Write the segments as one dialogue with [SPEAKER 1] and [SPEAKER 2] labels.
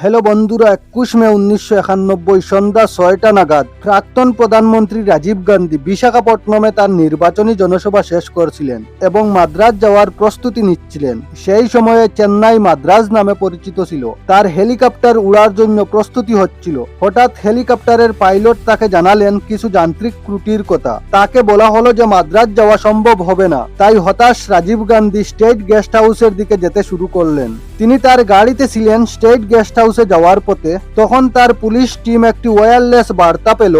[SPEAKER 1] Hello বন্ধুরা, একুশ মে উনিশশো একানব্বই সন্ধ্যা ছয়টা নাগাদ প্রাক্তন প্রধানমন্ত্রী রাজীব গান্ধী বিশাখাপট্টনমে তার নির্বাচনী জনসভা শেষ করছিলেন এবং মাদ্রাজ যাওয়ার প্রস্তুতি নিচ্ছিলেন। সেই সময়ে চেন্নাই মাদ্রাজ নামে পরিচিত ছিল। তার হেলিকপ্টার উড়ার জন্য প্রস্তুতি হচ্ছিল। হঠাৎ হেলিকপ্টারের পাইলট তাকে জানালেন কিছু যান্ত্রিক ত্রুটির কথা। তাকে বলা হলো যে মাদ্রাজ যাওয়া সম্ভব হবে না। তাই হতাশ রাজীব গান্ধী স্টেট গেস্ট হাউসের দিকে যেতে শুরু করলেন। তিনি তার গাড়িতে ছিলেন, স্টেট গেস্ট হাউসে যাওয়ার পথে তখন তার পুলিশ টিম একটি ওয়্যারলেস বার্তা পেল।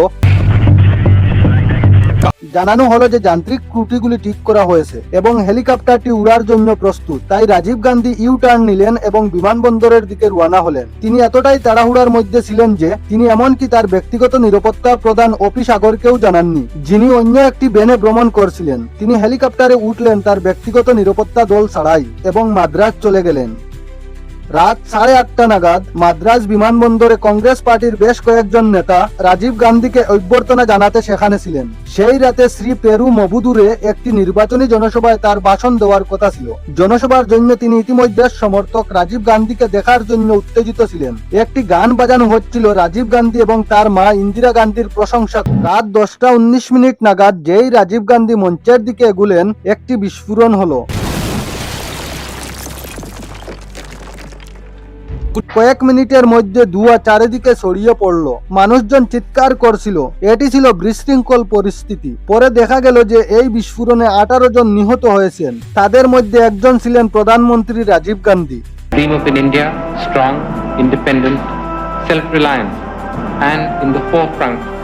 [SPEAKER 1] জানানো হলো যে যান্ত্রিক ত্রুটিগুলি ঠিক করা হয়েছে এবং হেলিকপ্টারটি উড়ার জন্য প্রস্তুত। তাই রাজীব গান্ধী ইউ টার্ন নিলেন এবং বিমানবন্দরের দিকে রওনা হলেন। তিনি এতটাই তাড়াহুড়ার মধ্যে ছিলেন যে তিনি এমনকি তার ব্যক্তিগত নিরাপত্তা প্রদান অপি সাগরকেও জানাননি, যিনি অন্য একটি বেনে ভ্রমণ করছিলেন। তিনি হেলিকপ্টারে উঠলেন তার ব্যক্তিগত নিরাপত্তা দল ছাড়াই এবং মাদ্রাজ চলে গেলেন। রাত সাড়ে আটটা নাগাদ মাদ্রাজ বিমানবন্দরে কংগ্রেস পার্টির বেশ কয়েকজন নেতা রাজীব গান্ধীকে অভ্যর্থনা জানাতে সেখানে ছিলেন। সেই রাতে শ্রী পেরু মবুদুরে একটি নির্বাচনী জনসভায় তার ভাষণ দেওয়ার কথা ছিল। জনসভার জন্য তিনি ইতিমধ্যে সমর্থক রাজীব গান্ধীকে দেখার জন্য উত্তেজিত ছিলেন। একটি গান বাজানো হচ্ছিল রাজীব গান্ধী এবং তার মা ইন্দিরা গান্ধীর প্রশংসা। রাত দশটা উনিশ মিনিট নাগাদ যেই রাজীব গান্ধী মঞ্চের দিকে এগুলেন, একটি বিস্ফোরণ হলো। কয়েক মিনিটের মধ্যে ধোঁয়া চারিদিকে ছড়িয়ে পড়ল। মানুষজন চিৎকার করছিল। এটি ছিল বিশৃঙ্খল পরিস্থিতি। পরে দেখা গেল যে এই বিস্ফোরণে আঠারো জন নিহত হয়েছেন। তাদের মধ্যে একজন ছিলেন প্রধানমন্ত্রী Rajib Gandhi.
[SPEAKER 2] Dream of an India strong, independent, self-reliant, and in the forefront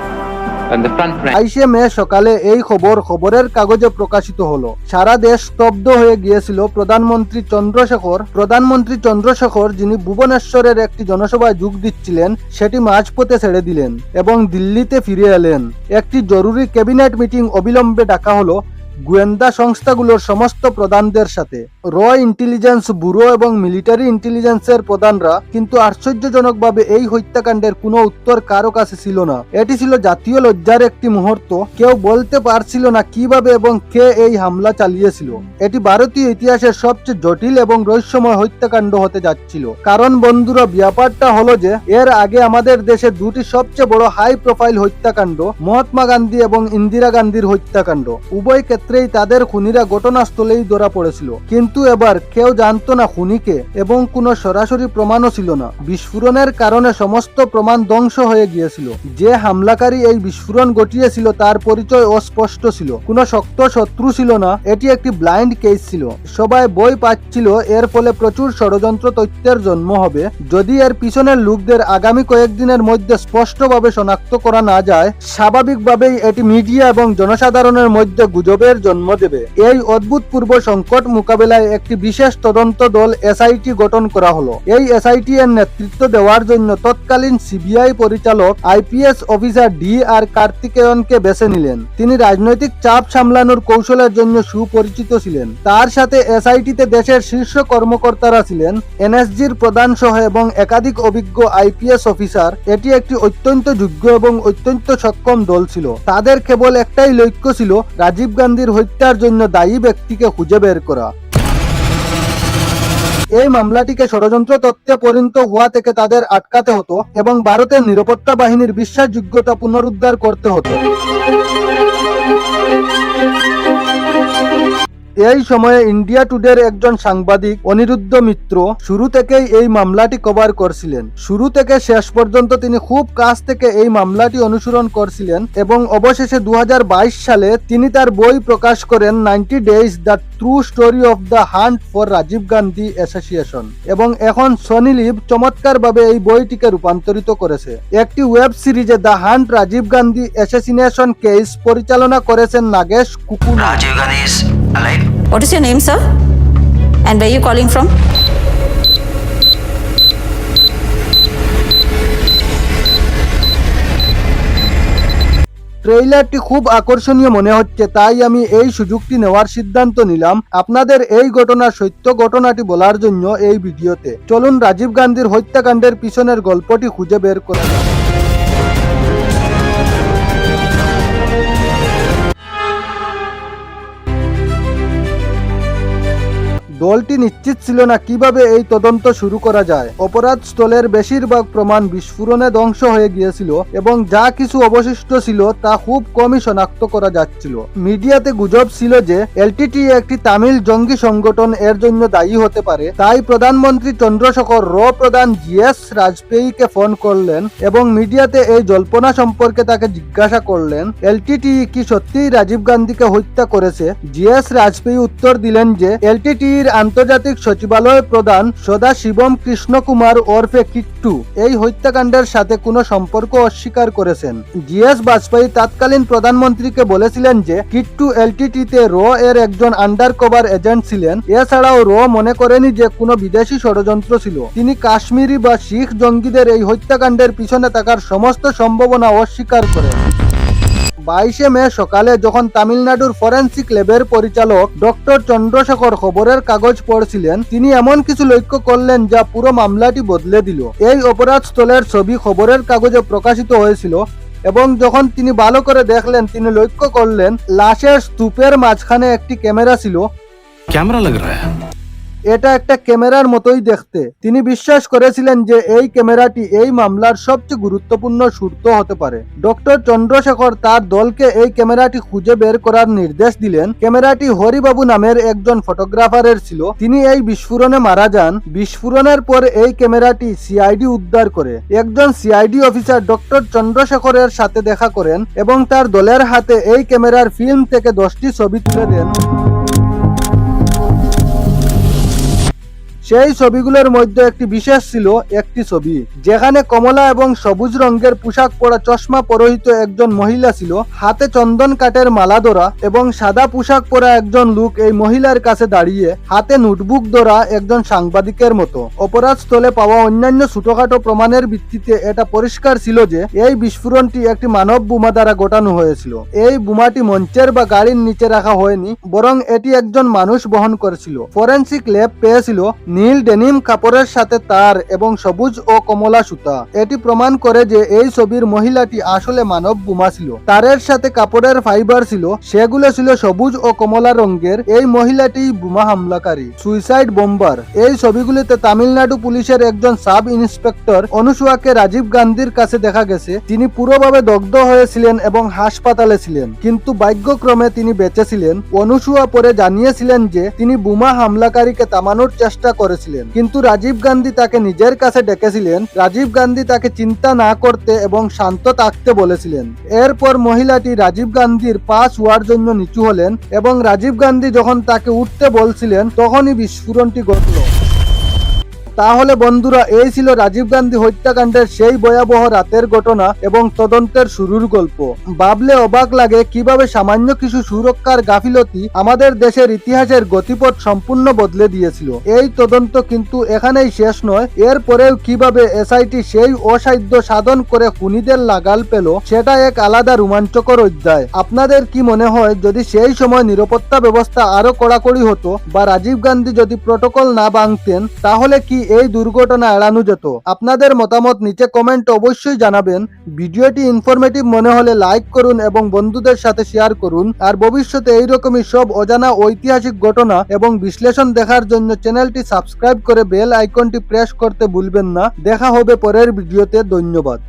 [SPEAKER 1] বাইশে মে সকালে এই খবর খবরের কাগজে প্রকাশিত হলো। সারা দেশ স্তব্ধ হয়ে গিয়েছিল প্রধানমন্ত্রী চন্দ্রশেখর। প্রধানমন্ত্রী চন্দ্রশেখর, যিনি ভুবনেশ্বরের একটি জনসভায় যোগ দিচ্ছিলেন, সেটি মাঝপথে ছেড়ে দিলেন এবং দিল্লিতে ফিরে এলেন। একটি জরুরি ক্যাবিনেট মিটিং অবিলম্বে ডাকা হলো। গোয়েন্দা সংস্থাগুলোর সমস্ত প্রধানদের সাথে। র ইন্টেলিজেন্স ব্যুরো এবং মিলিটারি ইন্টেলিজেন্সের প্রধানরা কিন্তু আশ্চর্যজনকভাবে এই হত্যাকাণ্ডের কোনো উত্তর কারও কাছে ছিল না। এটি ছিল জাতীয় লজ্জার একটি মুহূর্ত। কেউ বলতে পারছিল না কীভাবে এবং কে এই হামলা চালিয়েছিল। এটি ভারতীয় ইতিহাসের সবচেয়ে জটিল এবং রহস্যময় হত্যাকাণ্ড হতে যাচ্ছিল। কারণ বন্ধুরা, ব্যাপারটা হলো যে, এর আগে আমাদের দেশে দুটি সবচেয়ে বড় হাই প্রোফাইল হত্যাকাণ্ড, মহাত্মা গান্ধী এবং ইন্দিরা গান্ধীর হত্যাকাণ্ড। উভয় ক্ষেত্রেই তাদের খুনিরা ঘটনাস্থলেই ধরা পড়েছিল। কিন্তু এবার কেউ জানতো না খুনিকে এবং কোনো সরাসরি প্রমাণও ছিল না। বিস্ফোরণের কারণে সমস্ত প্রমাণ ধ্বংস হয়ে গিয়েছিল। যে হামলাকারী এই বিস্ফোরণ ঘটিয়েছিল তার পরিচয় অস্পষ্ট ছিল। কোনো শক্ত শত্রু ছিল না, এটি একটি ব্লাইন্ড কেস ছিল। সবাই বই পাচ্ছিল, এর ফলে প্রচুর ষড়যন্ত্র তথ্যের জন্ম হবে। যদি এর পিছনের লোকদের আগামী কয়েকদিনের মধ্যে স্পষ্টভাবে শনাক্ত করা না যায়, স্বাভাবিকভাবেই এটি মিডিয়া এবং জনসাধারণের মধ্যে গুজবের জন্ম দেবে। এই অভূতপূর্ব সংকট মোকাবেলায় একটি বিশেষ তদন্ত দল এসআইটি গঠন করা হলো। এই এসআইটি এর নেতৃত্ব দেওয়ার জন্য তৎকালীন সিবিআই পরিচালক, আইপিএস অফিসার ডি আর কার্তিকেয়নকে বেছে নিলেন। তিনি রাজনৈতিক চাপ সামলানোর কৌশলের জন্য সুপরিচিত ছিলেন। তার সাথে এসআইটিতে দেশের শীর্ষ কর্মকর্তারা ছিলেন, এনএসজির প্রধান সহ এবং একাধিক অভিজ্ঞ আইপিএস অফিসার। এটি একটি অত্যন্ত যোগ্য এবং অত্যন্ত সক্ষম দল ছিল। তাদের কেবল একটাই লক্ষ্য ছিল, রাজীব গান্ধীর হত্যার জন্য দায়ী ব্যক্তিকে খুঁজে বের করা। এই মামলাটিকে ষড়যন্ত্র তত্ত্বে পরিণত হওয়া থেকে তাদের আটকাতে হতো এবং ভারতের নিরাপত্তা বাহিনীর বিশ্বাসযোগ্যতা পুনরুদ্ধার করতে হতো। এই সময়ে ইন্ডিয়া টুডের একজন সাংবাদিক অনিরুদ্ধ মিত্র শুরু থেকেই এই মামলাটি কভার করছিলেন। শুরু থেকে শেষ পর্যন্ত তিনি খুব কাছ থেকে এই মামলাটি অনুসরণ করছিলেন এবং অবশেষে দুহাজার বাইশ সালে তিনি তার বই প্রকাশ করেন ninety days the true story of the hunt for Rajiv Gandhi association এবং এখন সনি লিভ চমৎকারভাবে এই বইটিকে রূপান্তরিত করেছে। একটি ওয়েব সিরিজে the hunt Rajiv Gandhi assassination case পরিচালনা করেছেন নাগেশ কুকুর
[SPEAKER 3] Gandhi is alive.
[SPEAKER 4] What is your name, sir? And where are you calling from?
[SPEAKER 1] ট্রেইলারটি খুব আকর্ষণীয় মনে হচ্ছে তাই আমি এই সুযোগটি নেওয়ার সিদ্ধান্ত নিলাম আপনাদের এই ঘটনার সত্য ঘটনাটি বলার জন্য এই ভিডিওতে চলুন রাজীব গান্ধীর হত্যাকাণ্ডের পিছনের গল্পটি খুঁজে বের করা দলটি নিশ্চিত ছিল না কীভাবে এই তদন্ত শুরু করা যায়। অপরাধ স্থলের বেশিরভাগ প্রমাণ বিস্ফোরণে ধ্বংস হয়ে গিয়েছিল এবং যা কিছু অবশিষ্ট ছিল তা খুব কমই শনাক্ত করা যাচ্ছিল। মিডিয়াতে গুজব ছিল যে, এলটিটি একটি তামিল জঙ্গি সংগঠন এর জন্য দায়ী হতে পারে। তাই প্রধানমন্ত্রী চন্দ্রশেখর র প্রধান জিএস রাজপেয়ীকে ফোন করলেন এবং মিডিয়াতে এই জল্পনা সম্পর্কে তাকে জিজ্ঞাসা করলেন, এলটিটি কি সত্যিই রাজীব গান্ধীকে হত্যা করেছে? জিএস রাজপেয়ী উত্তর দিলেন যে, এলটিটির আন্তর্জাতিক সচিবালয় প্রধান সদা শিবম কৃষ্ণ কুমার ওরফে কিট্টু এই হত্যাকাণ্ডের সাথে কোনো সম্পর্ক অস্বীকার করেছেন। জিএস বাজপেয়ী তৎকালীন প্রধানমন্ত্রীকে বলেছিলেন যে, কিট্টু এলটিটিতে র এর একজন আন্ডার কভার এজেন্ট ছিলেন। এছাড়াও র মনে করেনি যে কোনো বিদেশি ষড়যন্ত্র ছিল। তিনি কাশ্মীরি বা শিখ জঙ্গিদের এই হত্যাকাণ্ডের পিছনে থাকার সমস্ত সম্ভাবনা অস্বীকার করেন। বাইশে মে সকালে যখন তামিলনাড়ুর ফরেন্সিক ল্যাবের পরিচালক ডক্টর চন্দ্রশেখর খবরের কাগজ পড়ছিলেন, তিনি এমন কিছু লক্ষ্য করলেন যা পুরো মামলাটি বদলে দিল। এই অপরাধস্থলের ছবি খবরের কাগজে প্রকাশিত হয়েছিল এবং যখন তিনি ভালো করে দেখলেন, তিনি লক্ষ্য করলেন, লাশের স্তূপের মাঝখানে একটি ক্যামেরা ছিল।
[SPEAKER 5] ক্যামেরা লাগ
[SPEAKER 1] এটা একটা ক্যামেরার মতোই দেখতে। তিনি বিশ্বাস করেছিলেন যে এই ক্যামেরাটি এই মামলার সবচেয়ে গুরুত্বপূর্ণ সূত্র হতে পারে। ডক্টর চন্দ্রশেখর তার দলকে এই ক্যামেরাটি খুঁজে বের করার নির্দেশ দিলেন। ক্যামেরাটি হরিবাবু নামের একজন ফটোগ্রাফারের ছিল। তিনি এই বিস্ফোরণে মারা যান। বিস্ফোরণের পর এই ক্যামেরাটি সিআইডি উদ্ধার করে। একজন সিআইডি অফিসার ডক্টর চন্দ্রশেখরের সাথে দেখা করেন এবং তার দলের হাতে এই ক্যামেরার ফিল্ম থেকে দশটি ছবি তুলে দেন। সেই ছবিগুলোর মধ্যে একটি বিশেষ ছিল একটি ছবি, যেখানে কমলা এবং সবুজ রঙের পোশাক পরা চশমা পরহিত একজন মহিলা ছিল। হাতে চন্দন কাঠের মালা ধরা এবং সাদা পোশাক পরা একজন লোক এই মহিলার কাছে দাঁড়িয়ে হাতে নোটবুক ধরা একজন সাংবাদিকের মতো। অপরাধ স্থলে পাওয়া অন্যান্য ছোটখাটো প্রমাণের ভিত্তিতে এটা পরিষ্কার ছিল যে এই বিস্ফোরণটি একটি মানব বোমা দ্বারা ঘটানো হয়েছিল। এই বোমাটি মঞ্চের বা গাড়ির নিচে রাখা হয়নি, বরং এটি একজন মানুষ বহন করেছিল। ফরেন্সিক ল্যাব পেয়েছিল নীল ডেনিম কাপড়ের সাথে তার এবং সবুজ ও কমলা সুতা। এটি প্রমাণ করে যে এই ছবির মহিলাটি আসলে মানব বোমা ছিল। তারের সাথে কাপড়ের ফাইবার ছিল, সেগুলো ছিল সবুজ ও কমলা রঙের। এই মহিলাটি বোমা হামলাকারী, সুইসাইড বোম্বার। এই ছবিগুলিতে তামিলনাড়ু পুলিশের একজন সাব ইন্সপেক্টর অনুসুয়াকে রাজীব গান্ধীর কাছে দেখা গেছে। তিনি পুরোভাবে দগ্ধ হয়েছিলেন এবং হাসপাতালে ছিলেন। কিন্তু ভাগ্যক্রমে তিনি বেঁচেছিলেন অনুসুয়া পরে জানিয়েছিলেন যে তিনি বোমা হামলাকারীকে থামানোর চেষ্টা করেছিলেন। কিন্তু রাজীব গান্ধী তাকে নিজের কাছে ডেকেছিলেন। রাজীব গান্ধী তাকে চিন্তা না করতে এবং শান্ত থাকতে বলেছিলেন। এরপর মহিলাটি রাজীব গান্ধীর পা ছোঁয়ার জন্য নিচু হলেন এবং রাজীব গান্ধী যখন তাকে উঠতে বলছিলেন, তখনই বিস্ফোরণটি ঘটল। তাহলে বন্ধুরা, এই ছিল রাজীব গান্ধী হত্যাকাণ্ডের সেই ভয়াবহ রাতের ঘটনা এবং তদন্তের শুরুর গল্প। ভাবলে অবাক লাগে কীভাবে সামান্য কিছু সুরক্ষার গাফিলতি আমাদের দেশের ইতিহাসের গতিপথ সম্পূর্ণ বদলে দিয়েছিল। এই তদন্ত কিন্তু এখানেই শেষ নয়, এরপরেও কীভাবে এসআইটি সেই অসাধ্য সাধন করে খুনিদের লাগাল পেল, সেটা এক আলাদা রোমাঞ্চকর অধ্যায়। আপনাদের কি মনে হয়, যদি সেই সময় নিরাপত্তা ব্যবস্থা আরও কড়াকড়ি হতো বা রাজীব গান্ধী যদি প্রটোকল না ভাঙতেন, তাহলে কি এই দুর্ঘটনা এড়ানো যেত। আপনাদের মতামত নিচে কমেন্ট অবশ্যই জানাবেন। ভিডিওটি ইনফরমেটিভ মনে হলে লাইক করুন এবং বন্ধুদের সাথে শেয়ার করুন। আর ভবিষ্যতে এইরকমই সব অজানা ঐতিহাসিক ঘটনা এবং বিশ্লেষণ দেখার জন্য চ্যানেলটি সাবস্ক্রাইব করে বেল আইকনটি প্রেস করতে ভুলবেন না। দেখা হবে পরের ভিডিওতে। ধন্যবাদ।